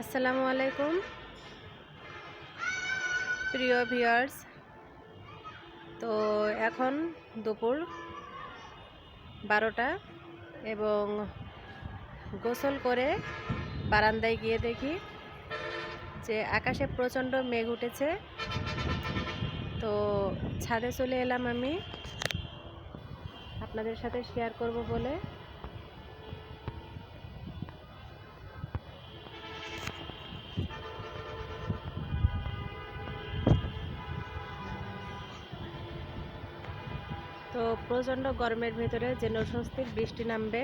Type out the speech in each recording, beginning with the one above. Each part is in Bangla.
আসসালামু আলাইকুম। প্রিয় ভিউয়ার্স, তো এখন দুপুর বারোটা এবং গোসল করে বারান্দায় গিয়ে দেখি যে আকাশে প্রচণ্ড মেঘ উঠেছে। তো ছাদে চলে এলাম আমি। আপনাদের সাথে শেয়ার করব বলে তো প্রচণ্ড গরমের ভেতরে যে স্বস্তির বৃষ্টি নামবে।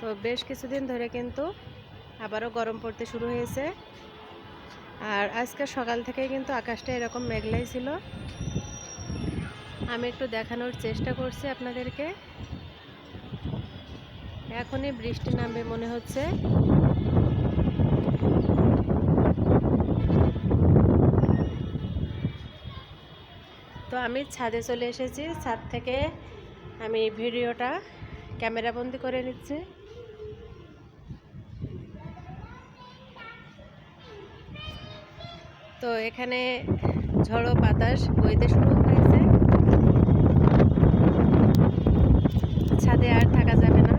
তো বেশ কিছুদিন ধরে কিন্তু আবারও গরম পড়তে শুরু হয়েছে। আর আজকে সকাল থেকে কিন্তু আকাশটা এরকম মেঘলাই ছিল। আমি একটু দেখানোর চেষ্টা করছি আপনাদেরকে। এখনই বৃষ্টি নামবে মনে হচ্ছে। তো আমি ছাদে চলে এসেছি। ছাদ থেকে আমি ভিডিওটা ক্যামেরা বন্দি করে নিচ্ছি। তো এখানে ঝড়ো বাতাস বইতে শুরু হয়েছে। ছাদে আর থাকা যাবে না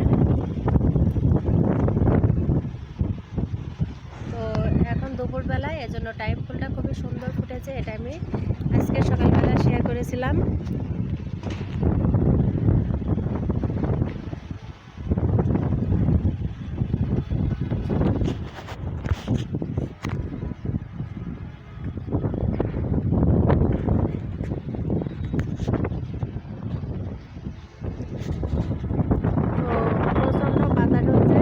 তো এখন এজন্য টাইম ফুলটা খুবই সুন্দর ফুটেছে এটা আমি আজকে সকালবেলা শেয়ার করেছিলাম তো প্রচণ্ড বাতাস হচ্ছে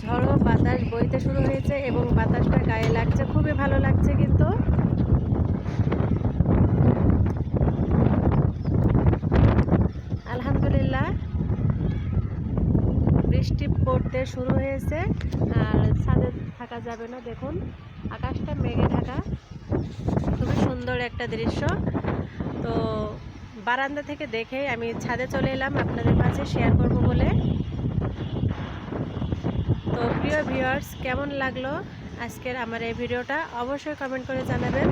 ঝড়ো বাতাস বইতে শুরু হয়েছে এবং বাতাসটা গায়ে লাগছে। খুবই ভালো লাগছে কিন্তু। আলহামদুলিল্লাহ। বৃষ্টি পড়তে শুরু হয়েছে। আর ছাদে থাকা যাবে না, দেখুন। আকাশটা মেঘে ঢাকা। খুবই সুন্দর একটা দৃশ্য। তো বারান্দা থেকে দেখে আমি ছাদে চলে এলাম। আপনাদের মাঝে শেয়ার করব বলে। তো প্রিয় ভিউয়ার্স, কেমন লাগল আজকের আমার এই ভিডিওটা? অবশ্যই কমেন্ট করে জানাবেন।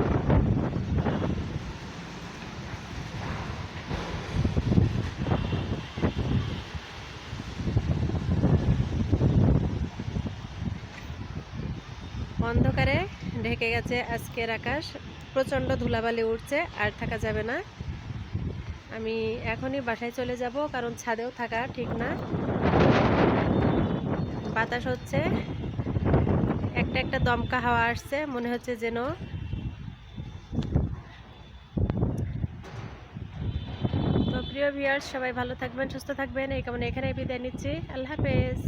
অন্ধকারে ঢেকে গেছে আজকের আকাশ। প্রচণ্ড ধুলাবালি উঠছে, আর থাকা যাবে না। আমি এখনই বাসায় চলে যাব, কারণ ছাদেও থাকা ঠিক না। বাতাস হচ্ছে। একটা একটা দমকা হাওয়া আসছে, মনে হচ্ছে যেন তো প্রিয় ভিউয়ার্স সবাই ভালো থাকবেন, সুস্থ থাকবেন। এই কারণে এখানে বিদায় নিচ্ছি। আল্লাহ হাফেজ।